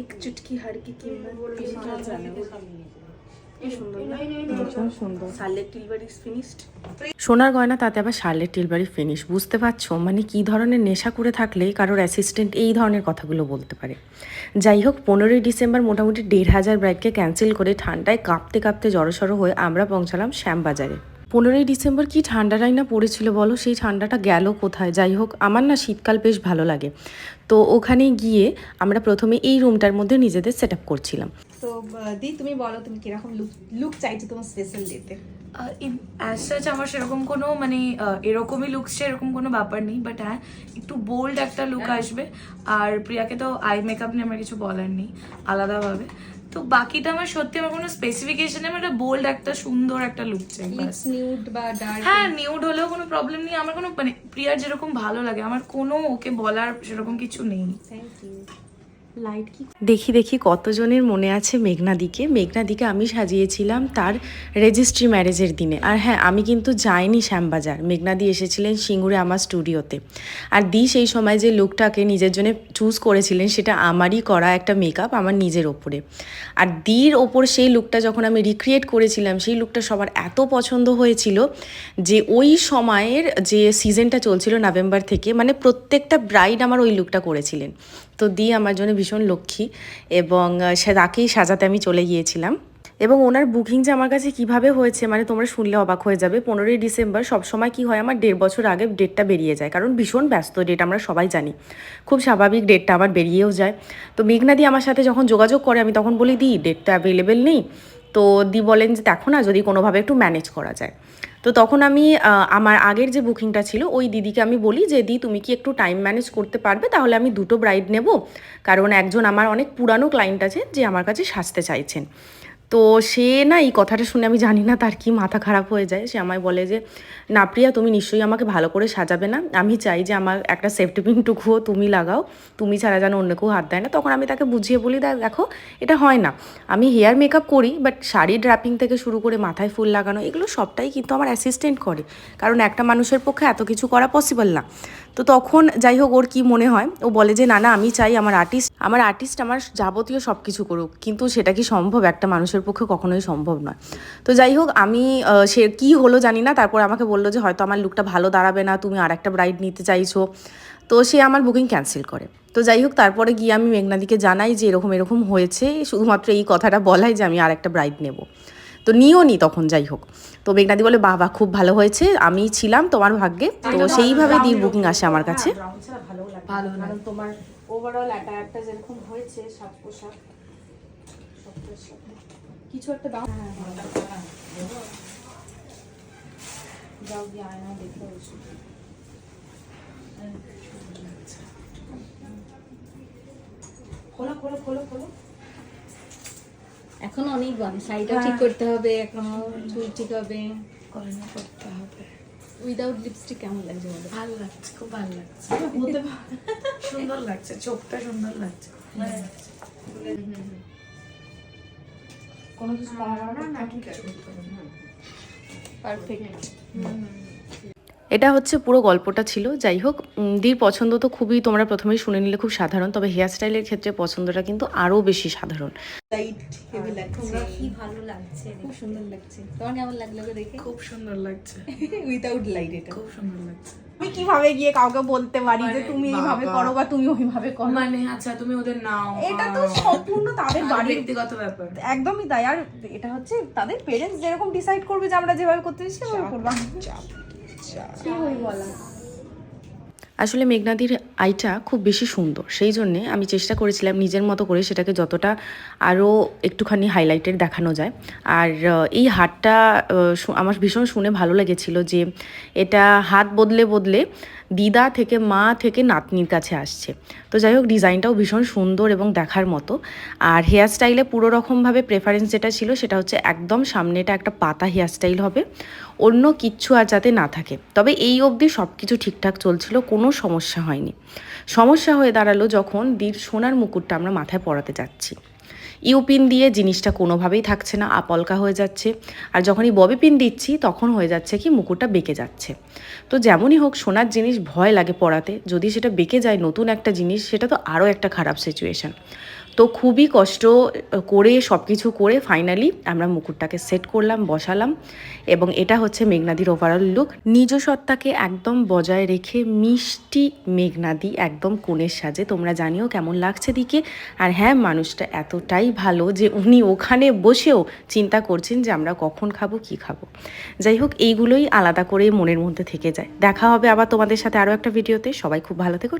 এক চুটকি সোনার গয়না তাতে আবার শার্লেট টিলবাড়ি ফিনিশ বুঝতে পারছ? মানে কি ধরনের নেশা করে থাকলে কারোর অ্যাসিস্ট্যান্ট এই ধরনের কথাগুলো বলতে পারে। যাই হোক পনেরোই ডিসেম্বর মোটামুটি দেড় হাজার ব্রাইডকে ক্যান্সেল করে ঠান্ডায় কাঁপতে কাঁপতে জড়সড়ো হয়ে আমরা পৌঁছালাম শ্যামবাজারে। পনেরোই ডিসেম্বর কি ঠান্ডাটাই না পড়েছিল বলো? সেই ঠান্ডাটা গেল কোথায়? যাই হোক আমার না শীতকাল বেশ ভালো লাগে। তো ওখানে গিয়ে আমরা প্রথমে এই রুমটার মধ্যে নিজেদের সেট আপ করছিলাম। তো দি তুমি বলো তুমি কীরকম লুক লুক চাইছো তোমার স্পেশাল ডেতে অ্যাজ সাচ আমার সেরকম কোনো মানে এরকমই লুকস এরকম কোনো ব্যাপার নেই। বাট হ্যাঁ একটু বোল্ড একটা লুক আসবে। আর প্রিয়াকে তো আই মেকআপ নিয়ে আমার কিছু বলার নেই আলাদাভাবে। তো বাকিটা আমার সত্যি আমার কোনো স্পেসিফিকেশন নেই একটা বোল্ড একটা সুন্দর একটা লুক চাই। নিউড বা ডার্ক হ্যাঁ নিউড হলেও কোনো প্রবলেম নেই আমার কোনো মানে প্রিয়ার যেরকম ভালো লাগে আমার কোনো ওকে বলার সেরকম কিছু নেই। থ্যাংক ইউ লাইট কি? দেখি দেখি কতজনের মনে আছে মেঘনাদিকে। মেঘনাদিকে আমি সাজিয়েছিলাম তার রেজিস্ট্রি ম্যারেজের দিনে। আর হ্যাঁ আমি কিন্তু যাইনি শ্যামবাজার। মেঘনাদি এসেছিলেন সিঙ্গুরে আমার স্টুডিওতে। আর দি সেই সময় যে লুকটাকে নিজের জন্য চুজ করেছিলেন, সেটা আমারই করা একটা মেকআপ আমার নিজের ওপরে। আর দির ওপর সেই লুকটা যখন আমি রিক্রিয়েট করেছিলাম, সেই লুকটা সবার এত পছন্দ হয়েছিল যে ওই সময়ের যে সিজনটা চলছিল নভেম্বর থেকে মানে প্রত্যেকটা ব্রাইড আমার ওই লুকটা করেছিলেন। তো দি আমার জন্য ভীষণ লক্ষ্মী এবং সে তাকেই সাজাতে আমি চলে গিয়েছিলাম। এবং ওনার বুকিং যে আমার কাছে কীভাবে হয়েছে মানে তোমরা শুনলে অবাক হয়ে যাবে, পনেরোই ডিসেম্বর সবসময় কি হয়, আমার দেড় বছর আগে ডেটটা বেরিয়ে যায়। কারণ ভীষণ ব্যস্ত ডেট আমরা সবাই জানি। খুব স্বাভাবিক ডেটটা আবার বেরিয়েও যায়। তো মেঘনাদি আমার সাথে যখন যোগাযোগ করে, আমি তখন বলি দি ডেটটা অ্যাভেলেবেল নেই। তো দি বলেন যে, দেখো না, যদি কোনোভাবে একটু ম্যানেজ করা যায়। তো তখন আমি আমার আগের যে বুকিংটা ছিল, ওই দিদিকে আমি বলি যে, দি, তুমি কি একটু টাইম ম্যানেজ করতে পারবে? তাহলে আমি দুটো ব্রাইড নেব। কারণ একজন আমার অনেক পুরানো ক্লায়েন্ট আছে, যে আমার কাছে সাজতে চাইছেন। তো সে না এই কথাটা শুনে আমি জানি না তার কি মাথা খারাপ হয়ে যায়। সে আমায় বলে যে, না প্রিয়া, তুমি নিশ্চয়ই আমাকে ভালো করে সাজাবে না। আমি চাই যে আমার একটা সেফটি পিনটুকুও তুমি লাগাও। তুমি ছাড়া যেন অন্য কেউ হাত দেয় না। তখন আমি তাকে বুঝিয়ে বলি, দেখো এটা হয় না। আমি হেয়ার মেকআপ করি বাট শাড়ি ড্রাপিং থেকে শুরু করে মাথায় ফুল লাগানো, এগুলো সবটাই কিন্তু আমার অ্যাসিস্ট্যান্ট করে। কারণ একটা মানুষের পক্ষে এত কিছু করা পসিবল না। তো তখন যাই হোক ওর কি মনে হয়, ও বলে যে, না না, আমি চাই আমার আর্টিস্ট আমার আর্টিস্ট আমার যাবতীয় সব কিছু করুক। কিন্তু সেটা কি সম্ভব? একটা মানুষের পক্ষে কখনোই সম্ভব নয়। তো যাই হোক, আমি সে কি হলো জানি না, তারপর আমাকে বলল যে, হয়তো আমার লুকটা ভালো দাঁড়াবে না, তুমি আর একটা ব্রাইড নিতে চাইছো। তো সে আমার বুকিং ক্যান্সেল করে। তো যাই হোক, তারপরে গিয়ে আমি মেঘনাদিকে জানাই যে, এরকম এরকম হয়েছে। শুধুমাত্র এই কথাটা বলাই যে, আমি আর একটা ব্রাইড নেব। তো নিও নি তখন যাই হোক। তো মেঘনাদি বলে বাবা খুব ভালো হয়েছে আমি ছিলাম তোমার ভাগ্যে। তো সেইভাবে দি বুকিং আসে আমার কাছে। ভালো ভালো তোমার ওভারঅল অ্যাটায়ারটা যেরকম হয়েছে সাজ পোশাক কিছু একটা দাও। যাও গিয়ে আয়না দেখে খোলো খোলো খোলো খোলো। এখন অনেক বাম শাড়িটা ঠিক করতে হবে এখনও চুল ঠিক হবে গয়না করতে হবে। উইদাউট লিপস্টিক কেমন লাগছে বলো? ভালো লাগছে খুব ভালো লাগছে। সুন্দর লাগছে চোখটা সুন্দর লাগছে কোনো কিছু কমানো না? না ঠিক আছে। পারফেক্ট এটা হচ্ছে পুরো গল্পটা ছিল। যাই হোক দির পছন্দ তো খুবই তোমরা প্রথমেই শুনে নিলে খুব সাধারণ তবে হেয়ার স্টাইলের ক্ষেত্রে পছন্দটা কিন্তু আরও বেশি সাধারণ। লাগছে খুব সুন্দর লাগছে। তোমার কেমন লাগল গো দেখে? খুব সুন্দর লাগছে। উইদাউট লাইট এটা। খুব সুন্দর লাগছে। আমি কীভাবে গিয়ে কাউকে বলতে পারি যে তুমি এইভাবে করো বা তুমি ওইভাবে করো? মানে আচ্ছা তুমি ওদের নাও। এটা তো সম্পূর্ণ তাদের বাড়ির ব্যক্তিগত ব্যাপার। একদমই তাই। আর এটা হচ্ছে তাদের পেরেন্টস যেরকম ডিসাইড করবে যে আমরা যেভাবে করতে চাই সেভাবে করব। কি হই বলা আসলে মেঘনাদির আইটা খুব বেশি সুন্দর। সেই জন্যে আমি চেষ্টা করেছিলাম নিজের মতো করে সেটাকে যতটা আরও একটুখানি হাইলাইটেড দেখানো যায়। আর এই শু- আমার ভীষণ শুনে ভালো লেগেছিল যে এটা হাত বদলে বদলে দিদা থেকে মা থেকে নাতনির কাছে আসছে। তো যাই হোক, ডিজাইনটাও ভীষণ সুন্দর এবং দেখার মতো। আর হেয়ার স্টাইলে পুরো রকমভাবে প্রেফারেন্স যেটা ছিল সেটা হচ্ছে একদম সামনেটা একটা পাতা হেয়ার স্টাইল হবে। অন্য কিচ্ছু আর যাতে না থাকে। তবে এই অবধি সব কিছু ঠিকঠাক চলছিল। কোনো সমস্যা হয়নি। সমস্যা হয়ে দাঁড়াল যখন দীর সোনার মুকুটটা আমরা মাথায় পরাতে যাচ্ছি। ইউপিন দিয়ে জিনিসটা কোনোভাবেই থাকছে না, আপলকা হয়ে যাচ্ছে। আর যখনই ববি পিন দিচ্ছি, তখন হয়ে যাচ্ছে কি মুকুটটা বেঁকে যাচ্ছে। তো যেমনই হোক, সোনার জিনিস ভয় লাগে পড়াতে যদি সেটা বেঁকে যায় নতুন একটা জিনিস, সেটা তো আরও একটা খারাপ সিচুয়েশান তো খুবই কষ্ট করে সব কিছু করে ফাইনালি আমরা মুকুটটাকে সেট করলাম, বসালাম এবং এটা হচ্ছে মেঘনাদির ওভারঅল লুক নিজ সত্তাকে একদম বজায় রেখে মিষ্টি মেঘনাদি একদম কোণের সাজে। তোমরা জানিও কেমন লাগছে দিকে। আর হ্যাঁ মানুষটা এতটাই ভালো যে উনি ওখানে বসেও চিন্তা করছেন যে আমরা কখন খাব, কি খাব। যাই হোক, এইগুলোই আলাদা করে মনের মধ্যে থেকে যায়। দেখা হবে আবার তোমাদের সাথে আরও একটা ভিডিওতে সবাই খুব ভালো থেকো।